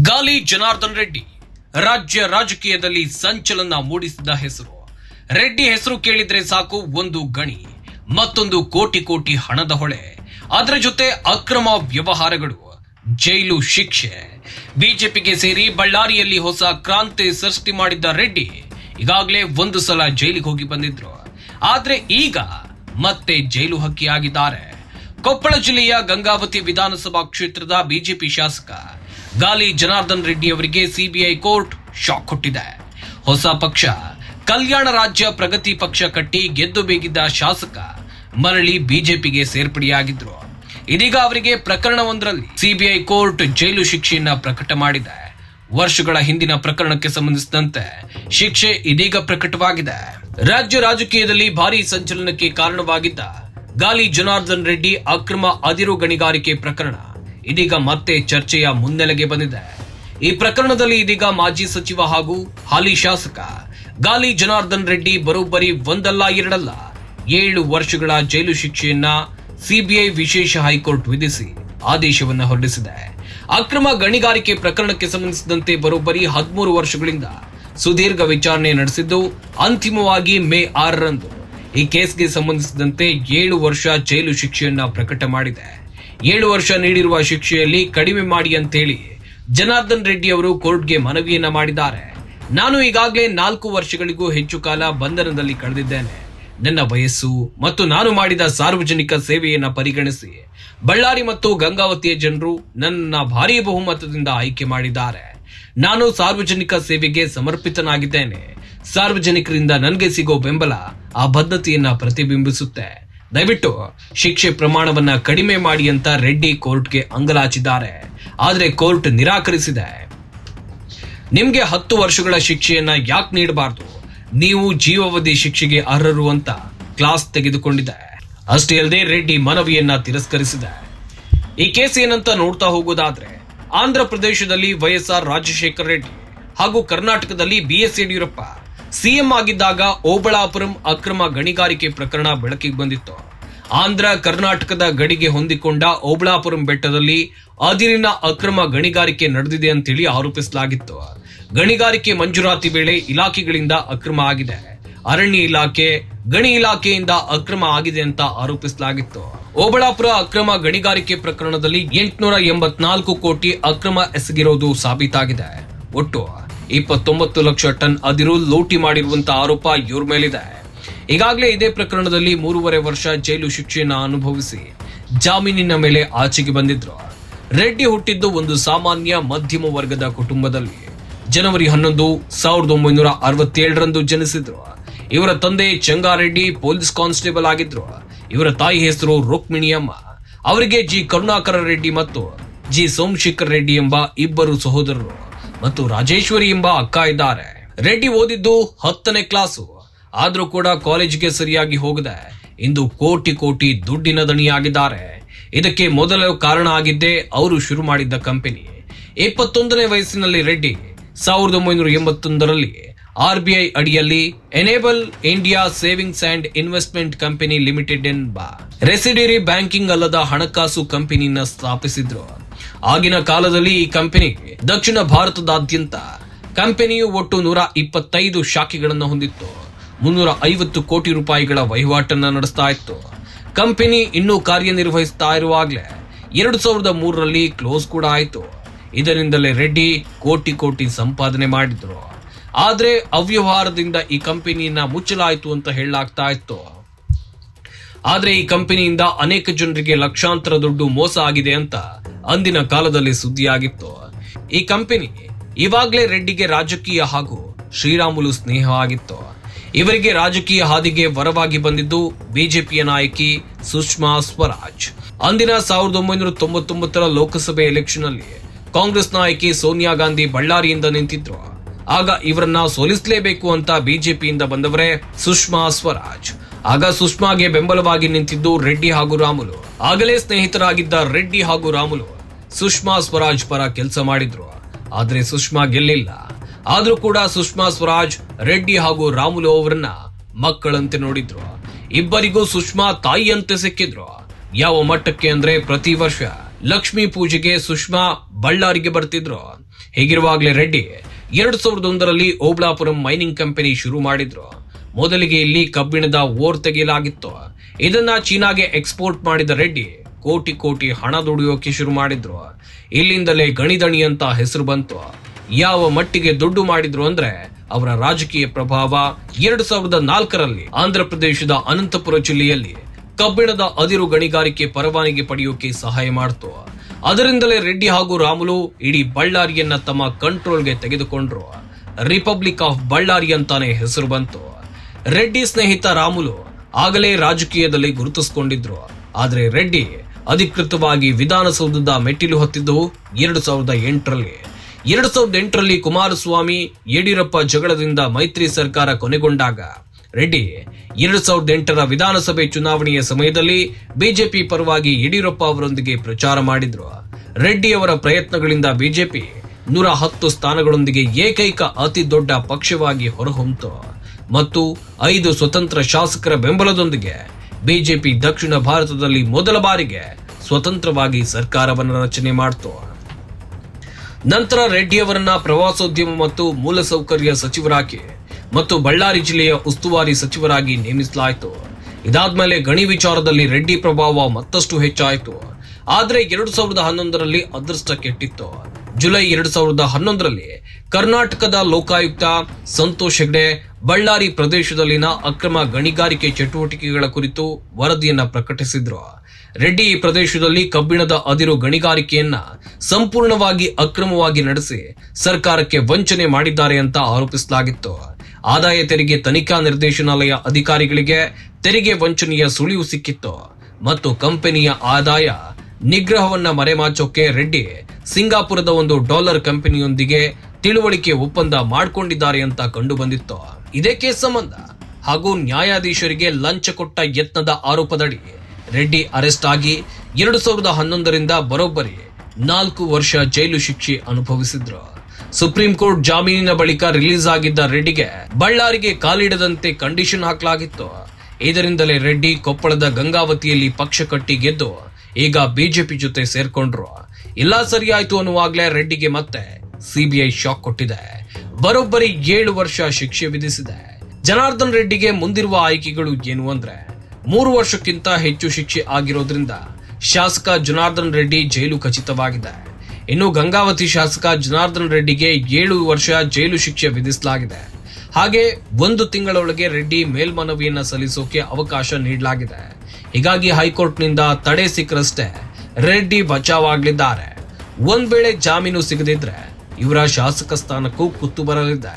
ಗಾಲಿ ಜನಾರ್ದನ್ ರೆಡ್ಡಿ ರಾಜ್ಯ ರಾಜಕೀಯದಲ್ಲಿ ಸಂಚಲನ ಮೂಡಿಸಿದ ಹೆಸರು. ರೆಡ್ಡಿ ಹೆಸರು ಕೇಳಿದ್ರೆ ಸಾಕು ಒಂದು ಗಣಿ, ಮತ್ತೊಂದು ಕೋಟಿ ಕೋಟಿ ಹಣದ ಹೊಳೆ. ಅದರ ಜೊತೆ ಅಕ್ರಮ ವ್ಯವಹಾರಗಳು, ಜೈಲು ಶಿಕ್ಷೆ. ಬಿಜೆಪಿಗೆ ಸೇರಿ ಬಳ್ಳಾರಿಯಲ್ಲಿ ಹೊಸ ಕ್ರಾಂತಿ ಸೃಷ್ಟಿ ಮಾಡಿದ್ದ ರೆಡ್ಡಿ ಈಗಾಗಲೇ ಒಂದು ಸಲ ಜೈಲಿಗೆ ಹೋಗಿ ಬಂದಿದ್ರು. ಆದ್ರೆ ಈಗ ಮತ್ತೆ ಜೈಲು ಹಕ್ಕಿಯಾಗಿದ್ದಾರೆ ಕೊಪ್ಪಳ ಜಿಲ್ಲೆಯ ಗಂಗಾವತಿ ವಿಧಾನಸಭಾ ಕ್ಷೇತ್ರದ ಬಿಜೆಪಿ ಶಾಸಕ ಗಾಲಿ ಜನಾರ್ದನ್ ರೆಡ್ಡಿ ಅವರಿಗೆ ಸಿಬಿಐ ಕೋರ್ಟ್ ಶಾಕ್ ಕೊಟ್ಟಿದೆ. ಹೊಸ ಪಕ್ಷ, ಕಲ್ಯಾಣ ರಾಜ್ಯ ಪ್ರಗತಿ ಪಕ್ಷ ಕಟ್ಟಿ ಗೆದ್ದು ಬೇಗಿದ್ದ ಶಾಸಕ ಮರಳಿ ಬಿಜೆಪಿಗೆ ಸೇರ್ಪಡೆಯಾಗಿದ್ರು. ಇದೀಗ ಅವರಿಗೆ ಪ್ರಕರಣವೊಂದರಲ್ಲಿ ಸಿಬಿಐ ಕೋರ್ಟ್ ಜೈಲು ಶಿಕ್ಷೆಯನ್ನ ಪ್ರಕಟ ಮಾಡಿದೆ. ವರ್ಷಗಳ ಹಿಂದಿನ ಪ್ರಕರಣಕ್ಕೆ ಸಂಬಂಧಿಸಿದಂತೆ ಶಿಕ್ಷೆ ಇದೀಗ ಪ್ರಕಟವಾಗಿದೆ. ರಾಜ್ಯ ರಾಜಕೀಯದಲ್ಲಿ ಭಾರಿ ಸಂಚಲನಕ್ಕೆ ಕಾರಣವಾಗಿದ್ದ ಗಾಲಿ ಜನಾರ್ದನ್ ರೆಡ್ಡಿ ಅಕ್ರಮ ಅದಿರು ಗಣಿಗಾರಿಕೆ ಪ್ರಕರಣ. ಇದೀಗ ಮತ್ತೆ ಚರ್ಚೆಯ ಮುನ್ನೆಲೆಗೆ ಬಂದಿದೆ. ಈ ಪ್ರಕರಣದಲ್ಲಿ ಇದೀಗ ಮಾಜಿ ಸಚಿವ ಹಾಗೂ ಹಾಲಿ ಶಾಸಕ ಗಾಲಿ ಜನಾರ್ದನ್ ರೆಡ್ಡಿ ಬರೋಬ್ಬರಿ ಒಂದಲ್ಲ ಎರಡಲ್ಲ. ಏಳು ವರ್ಷಗಳ ಜೈಲು ಶಿಕ್ಷೆಯನ್ನ ಸಿಬಿಐ ವಿಶೇಷ ಹೈಕೋರ್ಟ್ ವಿಧಿಸಿ ಆದೇಶವನ್ನು ಹೊರಡಿಸಿದೆ. ಅಕ್ರಮ ಗಣಿಗಾರಿಕೆ ಪ್ರಕರಣಕ್ಕೆ ಸಂಬಂಧಿಸಿದಂತೆ ಬರೋಬ್ಬರಿ ಹದಿಮೂರು ವರ್ಷಗಳಿಂದ ಸುದೀರ್ಘ ವಿಚಾರಣೆ ನಡೆಸಿದ್ದು, ಅಂತಿಮವಾಗಿ ಮೇ ಆರರಂದು ಈ ಕೇಸ್ಗೆ ಸಂಬಂಧಿಸಿದಂತೆ ಏಳು ವರ್ಷ ಜೈಲು ಶಿಕ್ಷೆಯನ್ನ ಪ್ರಕಟ ಮಾಡಿದೆ. ಏಳು ವರ್ಷ ನೀಡಿರುವ ಶಿಕ್ಷೆಯಲ್ಲಿ ಕಡಿಮೆ ಮಾಡಿ ಅಂತೇಳಿ ಜನಾರ್ದನ್ ರೆಡ್ಡಿ ಅವರು ಕೋರ್ಟ್ಗೆ ಮನವಿಯನ್ನ ಮಾಡಿದ್ದಾರೆ. ನಾನು ಈಗಾಗಲೇ ನಾಲ್ಕು ವರ್ಷಗಳಿಗೂ ಹೆಚ್ಚು ಕಾಲ ಬಂಧನದಲ್ಲಿ ಕಳೆದಿದ್ದೇನೆ. ನನ್ನ ವಯಸ್ಸು ಮತ್ತು ನಾನು ಮಾಡಿದ ಸಾರ್ವಜನಿಕ ಸೇವೆಯನ್ನು ಪರಿಗಣಿಸಿ ಬಳ್ಳಾರಿ ಮತ್ತು ಗಂಗಾವತಿಯ ಜನರು ನನ್ನ ಭಾರೀ ಬಹುಮತದಿಂದ ಆಯ್ಕೆ ಮಾಡಿದ್ದಾರೆ. ನಾನು ಸಾರ್ವಜನಿಕ ಸೇವೆಗೆ ಸಮರ್ಪಿತನಾಗಿದ್ದೇನೆ. ಸಾರ್ವಜನಿಕರಿಂದ ನನಗೆ ಸಿಗೋ ಬೆಂಬಲ ಆ ಬದ್ಧತೆಯನ್ನು ಪ್ರತಿಬಿಂಬಿಸುತ್ತೆ. ದಯವಿಟ್ಟು ಶಿಕ್ಷೆ ಪ್ರಮಾಣವನ್ನ ಕಡಿಮೆ ಮಾಡಿ ಅಂತ ರೆಡ್ಡಿ ಕೋರ್ಟ್ಗೆ ಅಂಗಲಾಚಿದ್ದಾರೆ. ಆದರೆ ಕೋರ್ಟ್ ನಿರಾಕರಿಸಿದೆ. ನಿಮ್ಗೆ ಹತ್ತು ವರ್ಷಗಳ ಶಿಕ್ಷೆಯನ್ನ ಯಾಕೆ ನೀಡಬಾರ್ದು? ನೀವು ಜೀವಾವಧಿ ಶಿಕ್ಷೆಗೆ ಅರ್ಹರು ಅಂತ ಕ್ಲಾಸ್ ತೆಗೆದುಕೊಂಡಿದೆ. ಅಷ್ಟೇ ಅಲ್ಲದೆ ರೆಡ್ಡಿ ಮನವಿಯನ್ನ ತಿರಸ್ಕರಿಸಿದೆ. ಈ ಕೇಸ್ ಏನಂತ ನೋಡ್ತಾ ಹೋಗೋದಾದ್ರೆ, ಆಂಧ್ರ ಪ್ರದೇಶದಲ್ಲಿ ವೈಎಸ್ಆರ್ ರಾಜಶೇಖರ್ ರೆಡ್ಡಿ ಹಾಗೂ ಕರ್ನಾಟಕದಲ್ಲಿ ಬಿಎಸ್ ಯಡಿಯೂರಪ್ಪ ಸಿಎಂ ಆಗಿದ್ದಾಗ ಓಬಳಾಪುರಂ ಅಕ್ರಮ ಗಣಿಗಾರಿಕೆ ಪ್ರಕರಣ ಬೆಳಕಿಗೆ ಬಂದಿತ್ತು. ಆಂಧ್ರ ಕರ್ನಾಟಕದ ಗಡಿಗೆ ಹೊಂದಿಕೊಂಡ ಓಬಳಾಪುರಂ ಬೆಟ್ಟದಲ್ಲಿ ಅದಿರಿನ ಅಕ್ರಮ ಗಣಿಗಾರಿಕೆ ನಡೆದಿದೆ ಅಂತೇಳಿ ಆರೋಪಿಸಲಾಗಿತ್ತು. ಗಣಿಗಾರಿಕೆ ಮಂಜೂರಾತಿ ವೇಳೆ ಇಲಾಖೆಗಳಿಂದ ಅಕ್ರಮ ಆಗಿದೆ. ಅರಣ್ಯ ಇಲಾಖೆ, ಗಣಿ ಇಲಾಖೆಯಿಂದ ಅಕ್ರಮ ಆಗಿದೆ ಅಂತ ಆರೋಪಿಸಲಾಗಿತ್ತು. ಓಬಳಾಪುರ ಅಕ್ರಮ ಗಣಿಗಾರಿಕೆ ಪ್ರಕರಣದಲ್ಲಿ ಎಂಟುನೂರ ಎಂಬತ್ನಾಲ್ಕು ಕೋಟಿ ಅಕ್ರಮ ಎಸಗಿರೋದು ಸಾಬೀತಾಗಿದೆ. ಒಟ್ಟು ಇಪ್ಪತ್ತೊಂಬತ್ತು ಲಕ್ಷ ಟನ್ ಅದಿರು ಲೂಟಿ ಮಾಡಿರುವಂತಹ ಆರೋಪ ಇವ್ರ ಮೇಲಿದೆ. ಈಗಾಗಲೇ ಇದೇ ಪ್ರಕರಣದಲ್ಲಿ ಮೂರುವರೆ ವರ್ಷ ಜೈಲು ಶಿಕ್ಷೆಯನ್ನು ಅನುಭವಿಸಿ ಜಾಮೀನಿನ ಮೇಲೆ ಆಚೆಗೆ ಬಂದಿದ್ರು. ರೆಡ್ಡಿ ಹುಟ್ಟಿದ್ದು ಒಂದು ಸಾಮಾನ್ಯ ಮಧ್ಯಮ ವರ್ಗದ ಕುಟುಂಬದಲ್ಲಿ. ಜನವರಿ ಹನ್ನೊಂದು ಸಾವಿರದ ಒಂಬೈನೂರ ಅರವತ್ತೇಳರಂದು ಜನಿಸಿದ್ರು. ಇವರ ತಂದೆ ಚಂಗಾರೆಡ್ಡಿ ಪೊಲೀಸ್ ಕಾನ್ಸ್ಟೇಬಲ್ ಆಗಿದ್ರು. ಇವರ ತಾಯಿ ಹೆಸರು ರುಕ್ಮಿಣಿಯಮ್ಮ ಅವರಿಗೆ ಜಿ ಕರುಣಾಕರ ರೆಡ್ಡಿ ಮತ್ತು ಜಿ ಸೋಮಶೇಖರ್ ರೆಡ್ಡಿ ಎಂಬ ಇಬ್ಬರು ಸಹೋದರರು. ಮತ್ತು ರಾಜೇಶ್ವರಿ ಎಂಬ ಅಕ್ಕ ಇದ್ದಾರೆ. ರೆಡ್ಡಿ ಓದಿದ್ದು ಹತ್ತನೇ ಕ್ಲಾಸು ಆದ್ರೂ ಕೂಡ ಕಾಲೇಜಿಗೆ ಸರಿಯಾಗಿ ಹೋಗದೆ ಇಂದು ಕೋಟಿ ಕೋಟಿ ದುಡ್ಡಿನ ದಣಿಯಾಗಿದ್ದಾರೆ. ಇದಕ್ಕೆ ಮೊದಲ ಕಾರಣ ಆಗಿದ್ದೇ ಅವರು ಶುರು ಮಾಡಿದ್ದ ಕಂಪನಿ ಇಪ್ಪತ್ತೊಂದನೇ ವಯಸ್ಸಿನಲ್ಲಿ ರೆಡ್ಡಿ ಸಾವಿರದ ಒಂಬೈನೂರ ಎಂಬತ್ತೊಂದರಲ್ಲಿ ಆರ್ ಬಿ ಐ ಅಡಿಯಲ್ಲಿ enable India savings and investment company limited ಎಂಬ ರೆಸಿಡರಿ ಬ್ಯಾಂಕಿಂಗ್ ಅಲ್ಲದ ಹಣಕಾಸು ಕಂಪನಿಯನ್ನ ಸ್ಥಾಪಿಸಿದ್ರು. ಆಗಿನ ಕಾಲದಲ್ಲಿ ಈ ಕಂಪನಿ ದಕ್ಷಿಣ ಭಾರತದಾದ್ಯಂತ ಕಂಪನಿಯು ಒಟ್ಟು ನೂರ ಇಪ್ಪತ್ತೈದು ಶಾಖೆಗಳನ್ನು ಹೊಂದಿತ್ತು. ಮುನ್ನೂರ ಐವತ್ತು ಕೋಟಿ ರೂಪಾಯಿಗಳ ವಹಿವಾಟನ್ನ ನಡೆಸ್ತಾ ಇತ್ತು. ಕಂಪನಿ ಇನ್ನೂ ಕಾರ್ಯನಿರ್ವಹಿಸ್ತಾ ಇರುವಾಗಲೇ ಎರಡು ಸಾವಿರದ ಮೂರರಲ್ಲಿ ಕ್ಲೋಸ್ ಕೂಡ ಆಯಿತು. ಇದರಿಂದಲೇ ರೆಡ್ಡಿ ಕೋಟಿ ಕೋಟಿ ಸಂಪಾದನೆ ಮಾಡಿದ್ರು. ಆದ್ರೆ ಅವ್ಯವಹಾರದಿಂದ ಈ ಕಂಪನಿಯನ್ನ ಮುಚ್ಚಲಾಯಿತು ಅಂತ ಹೇಳಲಾಗ್ತಾ ಇತ್ತು. ಆದ್ರೆ ಈ ಕಂಪನಿಯಿಂದ ಅನೇಕ ಜನರಿಗೆ ಲಕ್ಷಾಂತರ ದುಡ್ಡು ಮೋಸ ಆಗಿದೆ ಅಂತ ಅಂದಿನ ಕಾಲದಲ್ಲಿ ಸುದ್ದಿಯಾಗಿತ್ತು. ಈ ಕಂಪನಿ ಇವಾಗಲೇ ರೆಡ್ಡಿಗೆ ರಾಜಕೀಯ ಹಾಗೂ ಶ್ರೀರಾಮುಲು ಸ್ನೇಹವಾಗಿತ್ತು ಇವರಿಗೆ ರಾಜಕೀಯ ಹಾದಿಗೆ ವರವಾಗಿ ಬಂದಿದ್ದು ಬಿಜೆಪಿಯ ನಾಯಕಿ ಸುಷ್ಮಾ ಸ್ವರಾಜ್. ಅಂದಿನ ಸಾವಿರದ ಒಂಬೈನೂರ ತೊಂಬತ್ತೊಂಬತ್ತರ ಲೋಕಸಭೆ ಎಲೆಕ್ಷನ್ ಅಲ್ಲಿ ಕಾಂಗ್ರೆಸ್ ನಾಯಕಿ ಸೋನಿಯಾ ಗಾಂಧಿ ಬಳ್ಳಾರಿಯಿಂದ ನಿಂತಿದ್ರು. ಆಗ ಇವರನ್ನ ಸೋಲಿಸಲೇಬೇಕು ಅಂತ ಬಿಜೆಪಿಯಿಂದ ಬಂದವರೇ ಸುಷ್ಮಾ ಸ್ವರಾಜ್. ಆಗ ಸುಷ್ಮಾಗೆ ಬೆಂಬಲವಾಗಿ ನಿಂತಿದ್ದು ರೆಡ್ಡಿ ಹಾಗೂ ರಾಮುಲು. ಆಗಲೇ ಸ್ನೇಹಿತರಾಗಿದ್ದ ರೆಡ್ಡಿ ಹಾಗೂ ರಾಮುಲು ಸುಷ್ಮಾ ಸ್ವರಾಜ್ ಪರ ಕೆಲಸ ಮಾಡಿದ್ರು. ಆದ್ರೆ ಸುಷ್ಮಾ ಗೆಲ್ಲಿಲ್ಲ. ಆದ್ರೂ ಕೂಡ ಸುಷ್ಮಾ ಸ್ವರಾಜ್, ರೆಡ್ಡಿ ಹಾಗೂ ರಾಮುಲು ಅವರನ್ನ ಮಕ್ಕಳಂತೆ ನೋಡಿದ್ರು. ಇಬ್ಬರಿಗೂ ಸುಷ್ಮಾ ತಾಯಿಯಂತೆ ಸಿಕ್ಕಿದ್ರು. ಯಾವ ಮಟ್ಟಕ್ಕೆ ಅಂದ್ರೆ ಪ್ರತಿ ವರ್ಷ ಲಕ್ಷ್ಮೀ ಪೂಜೆಗೆ ಸುಷ್ಮಾ ಬಳ್ಳಾರಿಗೆ ಬರ್ತಿದ್ರು. ಹೀಗಿರುವಾಗಲೇ ರೆಡ್ಡಿ ಎರಡ್ ಸಾವಿರದ ಒಂದರಲ್ಲಿ ಓಬ್ಳಾಪುರಂ ಮೈನಿಂಗ್ ಕಂಪನಿ ಶುರು ಮಾಡಿದ್ರು. ಮೊದಲಿಗೆ ಇಲ್ಲಿ ಕಬ್ಬಿಣದ ಓರ್ ತೆಗೆಯಲಾಗಿತ್ತು. ಇದನ್ನ ಚೀನಾಗೆ ಎಕ್ಸ್ಪೋರ್ಟ್ ಮಾಡಿದ ರೆಡ್ಡಿ ಕೋಟಿ ಕೋಟಿ ಹಣ ದುಡಿಯೋಕೆ ಶುರು ಮಾಡಿದ್ರು. ಇಲ್ಲಿಂದಲೇ ಗಣಿದಣಿ ಅಂತ ಹೆಸರು ಬಂತು. ಯಾವ ಮಟ್ಟಿಗೆ ದುಡ್ಡು ಮಾಡಿದ್ರು ಅಂದ್ರೆ ಅವರ ರಾಜಕೀಯ ಪ್ರಭಾವ ಎರಡು ಸಾವಿರದ ನಾಲ್ಕರಲ್ಲಿ ಆಂಧ್ರ ಪ್ರದೇಶದ ಅನಂತಪುರ ಜಿಲ್ಲೆಯಲ್ಲಿ ಕಬ್ಬಿಣದ ಅದಿರು ಗಣಿಗಾರಿಕೆ ಪರವಾನಗಿ ಪಡೆಯೋಕೆ ಸಹಾಯ ಮಾಡ್ತು. ಅದರಿಂದಲೇ ರೆಡ್ಡಿ ಹಾಗೂ ರಾಮುಲು ಇಡೀ ಬಳ್ಳಾರಿಯನ್ನ ತಮ್ಮ ಕಂಟ್ರೋಲ್ಗೆ ತೆಗೆದುಕೊಂಡ್ರು. ರಿಪಬ್ಲಿಕ್ ಆಫ್ ಬಳ್ಳಾರಿ ಅಂತಾನೆ ಹೆಸರು ಬಂತು. ರೆಡ್ಡಿ ಸ್ನೇಹಿತ ರಾಮುಲು ಆಗಲೇ ರಾಜಕೀಯದಲ್ಲಿ ಗುರುತಿಸಿಕೊಂಡಿದ್ರು. ಆದ್ರೆ ರೆಡ್ಡಿ ಅಧಿಕೃತವಾಗಿ ವಿಧಾನಸೌಧದ ಮೆಟ್ಟಿಲು ಹತ್ತಿದ್ದು ಎರಡು ಸಾವಿರದ ಎಂಟರಲ್ಲಿ. ಎರಡು ಸಾವಿರದ ಎಂಟರಲ್ಲಿ ಕುಮಾರಸ್ವಾಮಿ ಯಡಿಯೂರಪ್ಪ ಜಗಳದಿಂದ ಮೈತ್ರಿ ಸರ್ಕಾರ ಕೊನೆಗೊಂಡಾಗ ರೆಡ್ಡಿ ಎರಡು ಸಾವಿರದ ಎಂಟರ ವಿಧಾನಸಭೆ ಚುನಾವಣೆಯ ಸಮಯದಲ್ಲಿ ಬಿಜೆಪಿ ಪರವಾಗಿ ಯಡಿಯೂರಪ್ಪ ಅವರೊಂದಿಗೆ ಪ್ರಚಾರ ಮಾಡಿದ್ರು. ರೆಡ್ಡಿ ಅವರ ಪ್ರಯತ್ನಗಳಿಂದ ಬಿಜೆಪಿ ನೂರ ಹತ್ತು ಸ್ಥಾನಗಳೊಂದಿಗೆ ಏಕೈಕ ಅತಿ ದೊಡ್ಡ ಪಕ್ಷವಾಗಿ ಹೊರಹೊಮ್ಮಿತು ಮತ್ತು ಐದು ಸ್ವತಂತ್ರ ಶಾಸಕರ ಬೆಂಬಲದೊಂದಿಗೆ ಬಿಜೆಪಿ ದಕ್ಷಿಣ ಭಾರತದಲ್ಲಿ ಮೊದಲ ಬಾರಿಗೆ ಸ್ವತಂತ್ರವಾಗಿ ಸರ್ಕಾರವನ್ನು ರಚನೆ ಮಾಡಿತು. ನಂತರ ರೆಡ್ಡಿ ಅವರನ್ನ ಪ್ರವಾಸೋದ್ಯಮ ಮತ್ತು ಮೂಲಸೌಕರ್ಯ ಸಚಿವರಾಗಿ ಮತ್ತು ಬಳ್ಳಾರಿ ಜಿಲ್ಲೆಯ ಉಸ್ತುವಾರಿ ಸಚಿವರಾಗಿ ನೇಮಿಸಲಾಯಿತು. ಇದಾದ್ಮೇಲೆ ಗಣಿ ವಿಚಾರದಲ್ಲಿ ರೆಡ್ಡಿ ಪ್ರಭಾವ ಮತ್ತಷ್ಟು ಹೆಚ್ಚಾಯಿತು. ಆದರೆ ಎರಡು ಸಾವಿರದ ಹನ್ನೊಂದರಲ್ಲಿ ಅದೃಷ್ಟ ಕೆಟ್ಟಿತ್ತು. ಜುಲೈ ಎರಡು ಸಾವಿರದ ಹನ್ನೊಂದರಲ್ಲಿ ಕರ್ನಾಟಕದ ಲೋಕಾಯುಕ್ತ ಸಂತೋಷ್ ಹೆಗ್ಡೆ ಬಳ್ಳಾರಿ ಪ್ರದೇಶದಲ್ಲಿನ ಅಕ್ರಮ ಗಣಿಗಾರಿಕೆ ಚಟುವಟಿಕೆಗಳ ಕುರಿತು ವರದಿಯನ್ನು ಪ್ರಕಟಿಸಿದ್ರು. ರೆಡ್ಡಿ ಈ ಪ್ರದೇಶದಲ್ಲಿ ಕಬ್ಬಿಣದ ಅದಿರು ಗಣಿಗಾರಿಕೆಯನ್ನ ಸಂಪೂರ್ಣವಾಗಿ ಅಕ್ರಮವಾಗಿ ನಡೆಸಿ ಸರ್ಕಾರಕ್ಕೆ ವಂಚನೆ ಮಾಡಿದ್ದಾರೆ ಅಂತ ಆರೋಪಿಸಲಾಗಿತ್ತು. ಆದಾಯ ತೆರಿಗೆ ತನಿಖಾ ನಿರ್ದೇಶನಾಲಯ ಅಧಿಕಾರಿಗಳಿಗೆ ತೆರಿಗೆ ವಂಚನೆಯ ಸುಳಿವು ಸಿಕ್ಕಿತ್ತು. ಮತ್ತು ಕಂಪನಿಯ ಆದಾಯ ನಿಗ್ರಹವನ್ನ ಮರೆಮಾಚೋಕೆ ರೆಡ್ಡಿ ಸಿಂಗಾಪುರದ ಒಂದು ಡಾಲರ್ ಕಂಪನಿಯೊಂದಿಗೆ ತಿಳುವಳಿಕೆ ಒಪ್ಪಂದ ಮಾಡಿಕೊಂಡಿದ್ದಾರೆ ಅಂತ ಕಂಡು ಬಂದಿತ್ತು. ಇದೇ ಕೇಸ್ ಸಂಬಂಧ ಹಾಗೂ ನ್ಯಾಯಾಧೀಶರಿಗೆ ಲಂಚ ಕೊಟ್ಟ ಯತ್ನದ ಆರೋಪದಡಿ ರೆಡ್ಡಿ ಅರೆಸ್ಟ್ ಆಗಿ ಎರಡು ಸಾವಿರದ ಹನ್ನೊಂದರಿಂದ ಬರೋಬ್ಬರಿ ನಾಲ್ಕು ವರ್ಷ ಜೈಲು ಶಿಕ್ಷೆ ಅನುಭವಿಸಿದ್ರು. ಸುಪ್ರೀಂ ಕೋರ್ಟ್ ಜಾಮೀನಿನ ಬಳಿಕ ರಿಲೀಸ್ ಆಗಿದ್ದ ರೆಡ್ಡಿಗೆ ಬಳ್ಳಾರಿಗೆ ಕಾಲಿಡದಂತೆ ಕಂಡೀಷನ್ ಹಾಕಲಾಗಿತ್ತು. ಇದರಿಂದಲೇ ರೆಡ್ಡಿ ಕೊಪ್ಪಳದ ಗಂಗಾವತಿಯಲ್ಲಿ ಪಕ್ಷ ಕಟ್ಟಿ ಗೆದ್ದು ಈಗ ಬಿಜೆಪಿ ಜೊತೆ ಸೇರ್ಕೊಂಡ್ರು. ಇಲ್ಲ ಸರಿಯಾಯ್ತು ಅನ್ನುವಾಗ್ಲೇ ರೆಡ್ಡಿಗೆ ಮತ್ತೆ ಸಿಬಿಐ ಶಾಕ್ ಕೊಟ್ಟಿದೆ. ಬರೋಬ್ಬರಿ ಏಳು ವರ್ಷ ಶಿಕ್ಷೆ ವಿಧಿಸಿದೆ. ಜನಾರ್ದನ್ ರೆಡ್ಡಿಗೆ ಮುಂದಿರುವ ಆಯ್ಕೆಗಳು ಏನು ಅಂದ್ರೆ, ಮೂರು ವರ್ಷಕ್ಕಿಂತ ಹೆಚ್ಚು ಶಿಕ್ಷೆ ಆಗಿರೋದ್ರಿಂದ ಶಾಸಕ ಜನಾರ್ದನ್ ರೆಡ್ಡಿ ಜೈಲು ಖಚಿತವಾಗಿದೆ. ಇನ್ನು ಗಂಗಾವತಿ ಶಾಸಕ ಜನಾರ್ದನ್ ರೆಡ್ಡಿಗೆ ಏಳು ವರ್ಷ ಜೈಲು ಶಿಕ್ಷೆ ವಿಧಿಸಲಾಗಿದೆ. ಹಾಗೆ ಒಂದು ತಿಂಗಳೊಳಗೆ ರೆಡ್ಡಿ ಮೇಲ್ಮನವಿಯನ್ನ ಸಲ್ಲಿಸೋಕೆ ಅವಕಾಶ ನೀಡಲಾಗಿದೆ. ಹೀಗಾಗಿ ಹೈಕೋರ್ಟ್ನಿಂದ ತಡೆ ಸಿಕ್ಕರಷ್ಟೇ ರೆಡ್ಡಿ ಬಚಾವಾಗಲಿದ್ದಾರೆ ಒಂದ್ ವೇಳೆ ಜಾಮೀನು ಸಿಗದಿದ್ರೆ ಇವರ ಶಾಸಕ ಸ್ಥಾನಕ್ಕೂ ಕುತ್ತು ಬರಲಿದೆ